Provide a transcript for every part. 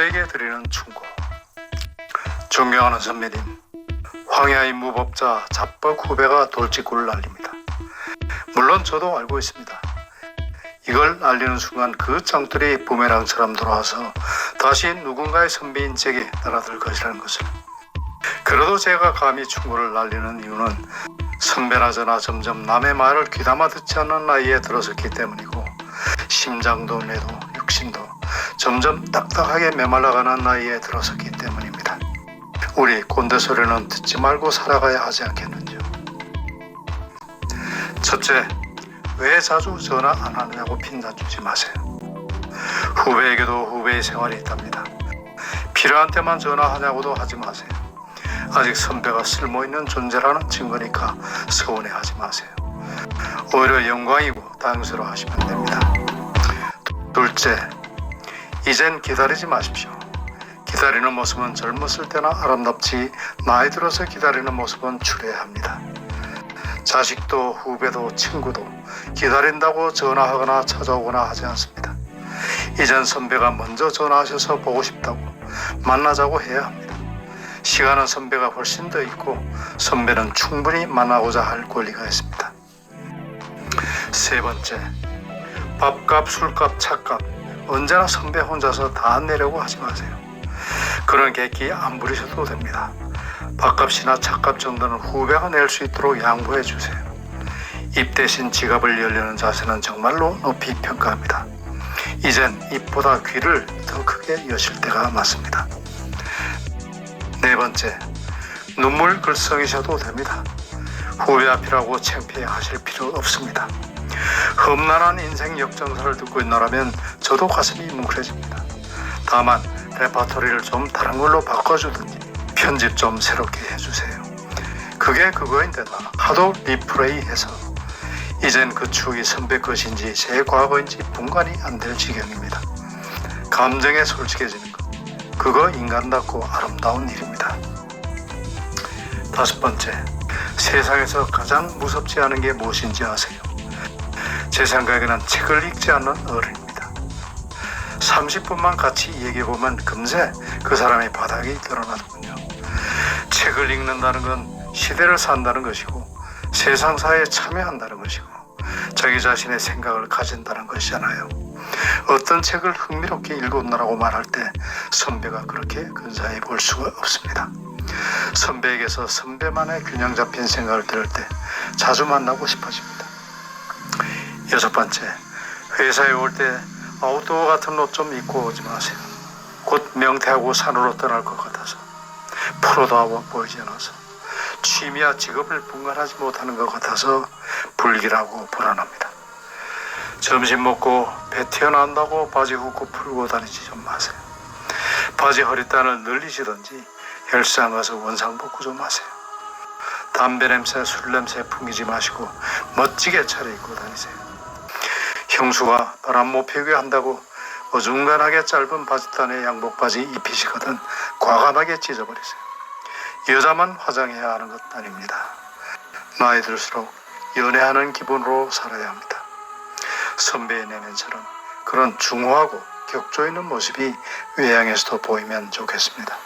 선배에게 드리는 충고. 존경하는 선배님, 황야의 무법자 잡벅 후배가 돌직구를 날립니다. 물론 저도 알고 있습니다. 이걸 알리는 순간 그 짱돌이 부메랑처럼 돌아와서 다시 누군가의 선배인 제게 날아들 것이라는 것을. 그래도 제가 감히 충고를 날리는 이유는 선배나 저나 점점 남의 말을 귀담아 듣지 않는 나이에 들어섰기 때문이고 심장도 뇌도 육신도 점점 딱딱하게 메말라가는 나이에 들어섰기 때문입니다. 우리 꼰대 소리는 듣지 말고 살아가야 하지 않겠는지요. 첫째, 왜 자주 전화 안 하느냐고 핀잔주지 마세요. 후배에게도 후배의 생활이 있답니다. 필요한 때만 전화하냐고도 하지 마세요. 아직 선배가 쓸모있는 존재라는 증거니까 서운해하지 마세요. 오히려 영광이고 다행스러워 하시면 됩니다. 둘째, 이젠 기다리지 마십시오. 기다리는 모습은 젊었을 때나 아름답지 나이 들어서 기다리는 모습은 추레합니다. 자식도 후배도 친구도 기다린다고 전화하거나 찾아오거나 하지 않습니다. 이젠 선배가 먼저 전화하셔서 보고 싶다고 만나자고 해야 합니다. 시간은 선배가 훨씬 더 있고 선배는 충분히 만나고자 할 권리가 있습니다. 세 번째, 밥값, 술값, 차값 언제나 선배 혼자서 다 내려고 하지 마세요. 그런 객기 안 부리셔도 됩니다. 밥값이나 차값 정도는 후배가 낼 수 있도록 양보해 주세요. 입 대신 지갑을 열려는 자세는 정말로 높이 평가합니다. 이젠 입보다 귀를 더 크게 여실 때가 맞습니다. 네 번째, 눈물 글썽이셔도 됩니다. 후배 앞이라고 창피해 하실 필요 없습니다. 험난한 인생 역전사를 듣고 있노라면 저도 가슴이 뭉클해집니다. 다만 레파토리를 좀 다른 걸로 바꿔주든지 편집 좀 새롭게 해주세요. 그게 그거인데 나 하도 리플레이해서 이젠 그 추억이 선배 것인지 제 과거인지 분간이 안 될 지경입니다. 감정에 솔직해지는 것 그거 인간답고 아름다운 일입니다. 다섯 번째 세상에서 가장 무섭지 않은 게 무엇인지 아세요? 제 생각에는 책을 읽지 않는 어른입니다. 30분만 같이 얘기해보면 금세 그 사람의 바닥이 드러나더군요. 책을 읽는다는 건 시대를 산다는 것이고 세상사에 참여한다는 것이고 자기 자신의 생각을 가진다는 것이잖아요. 어떤 책을 흥미롭게 읽었나라고 말할 때 선배가 그렇게 근사해 볼 수가 없습니다. 선배에게서 선배만의 균형 잡힌 생각을 들을 때 자주 만나고 싶어집니다. 여섯 번째, 회사에 올때 아웃도어 같은 옷 좀 입고 오지 마세요. 곧 명태하고 산으로 떠날 것 같아서 프로다워 보이지 않아서 취미와 직업을 분간하지 못하는 것 같아서 불길하고 불안합니다. 점심 먹고 배 튀어나온다고 바지 훅고 풀고 다니지 좀 마세요. 바지 허리단을 늘리시든지 헬스장 가서 원상 복구 좀 하세요. 담배 냄새, 술 냄새 풍기지 마시고 멋지게 차려입고 다니세요. 형수가 바람 못 피우게 한다고 어중간하게 짧은 바지단에 양복 바지 입히시거든 과감하게 찢어버리세요. 여자만 화장해야 하는 것 아닙니다. 나이 들수록 연애하는 기분으로 살아야 합니다. 선배의 내면처럼 그런 중후하고 격조 있는 모습이 외양에서도 보이면 좋겠습니다.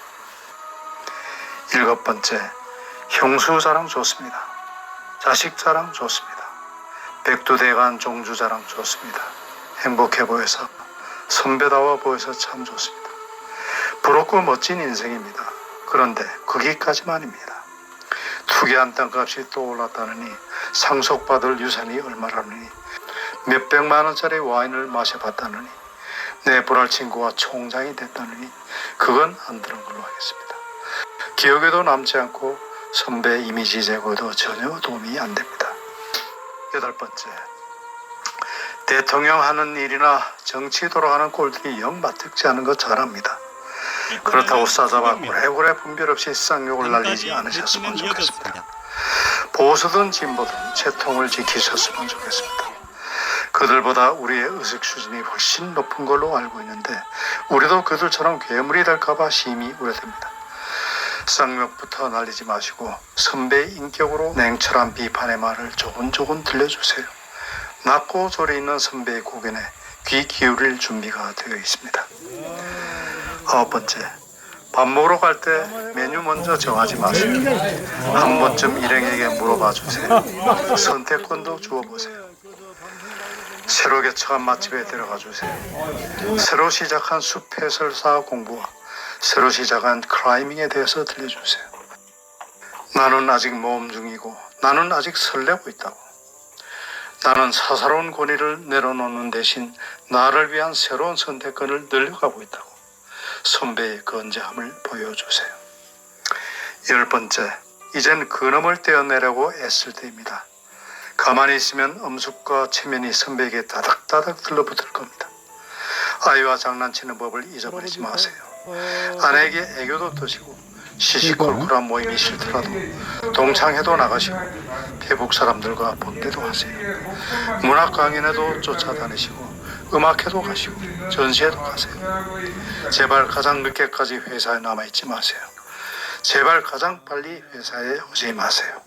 일곱 번째, 형수 자랑 좋습니다. 자식 자랑 좋습니다. 백두대간 종주 자랑 좋습니다. 행복해 보여서 선배다워 보여서 참 좋습니다. 부럽고 멋진 인생입니다. 그런데 거기까지만입니다. 투기한 땅값이 또 올랐다느니 상속받을 유산이 얼마라느니 몇백만 원짜리 와인을 마셔봤다느니 내 불알 친구와 총장이 됐다느니 그건 안 들은 걸로 하겠습니다. 기억에도 남지 않고 선배 이미지 제고에도 전혀 도움이 안 됩니다. 여덟 번째, 대통령 하는 일이나 정치 돌아가는 꼴들이 영 맞득지 않은 거잘 압니다. 그렇다고 싸잡아 고래고래 분별 없이 쌍욕을 날리지 않으셨으면 좋겠습니다. 보수든 진보든 채통을 지키셨으면 좋겠습니다. 그들보다 우리의 의식 수준이 훨씬 높은 걸로 알고 있는데 우리도 그들처럼 괴물이 될까봐 심히 우려됩니다. 쌍욕부터 날리지 마시고 선배의 인격으로 냉철한 비판의 말을 조곤조곤 들려주세요. 낮고 소리 있는 선배의 고견에 귀 기울일 준비가 되어 있습니다. 아홉 번째, 밥 먹으러 갈 때 메뉴 먼저 정하지 마세요. 한 번쯤 일행에게 물어봐 주세요. 선택권도 주어 보세요. 새로 개척한 맛집에 데려가 주세요. 새로 시작한 숲 해설사 공부와 새로 시작한 클라이밍에 대해서 들려주세요. 나는 아직 모험 중이고 나는 아직 설레고 있다고. 나는 사사로운 권위를 내려놓는 대신 나를 위한 새로운 선택권을 늘려가고 있다고. 선배의 건재함을 보여주세요. 열 번째, 이젠 그놈을 떼어내려고 애쓸 때입니다. 가만히 있으면 엄숙과 체면이 선배에게 다닥다닥 들러붙을 겁니다. 아이와 장난치는 법을 잊어버리지 마세요. 아내에게 애교도 드시고 시시콜콜한 모임이 싫더라도 동창회도 나가시고 대북 사람들과 번개도 하세요. 문학 강연에도 쫓아다니시고 음악회도 가시고 전시회도 가세요. 제발 가장 늦게까지 회사에 남아있지 마세요. 제발 가장 빨리 회사에 오지 마세요.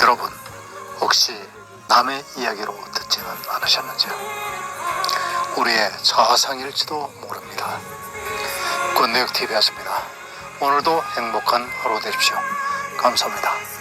여러분 혹시 남의 이야기로 듣지는 않으셨는지요? 우리의 자상일지도 모릅니다. 권내역 TV였습니다. 오늘도 행복한 하루 되십시오. 감사합니다.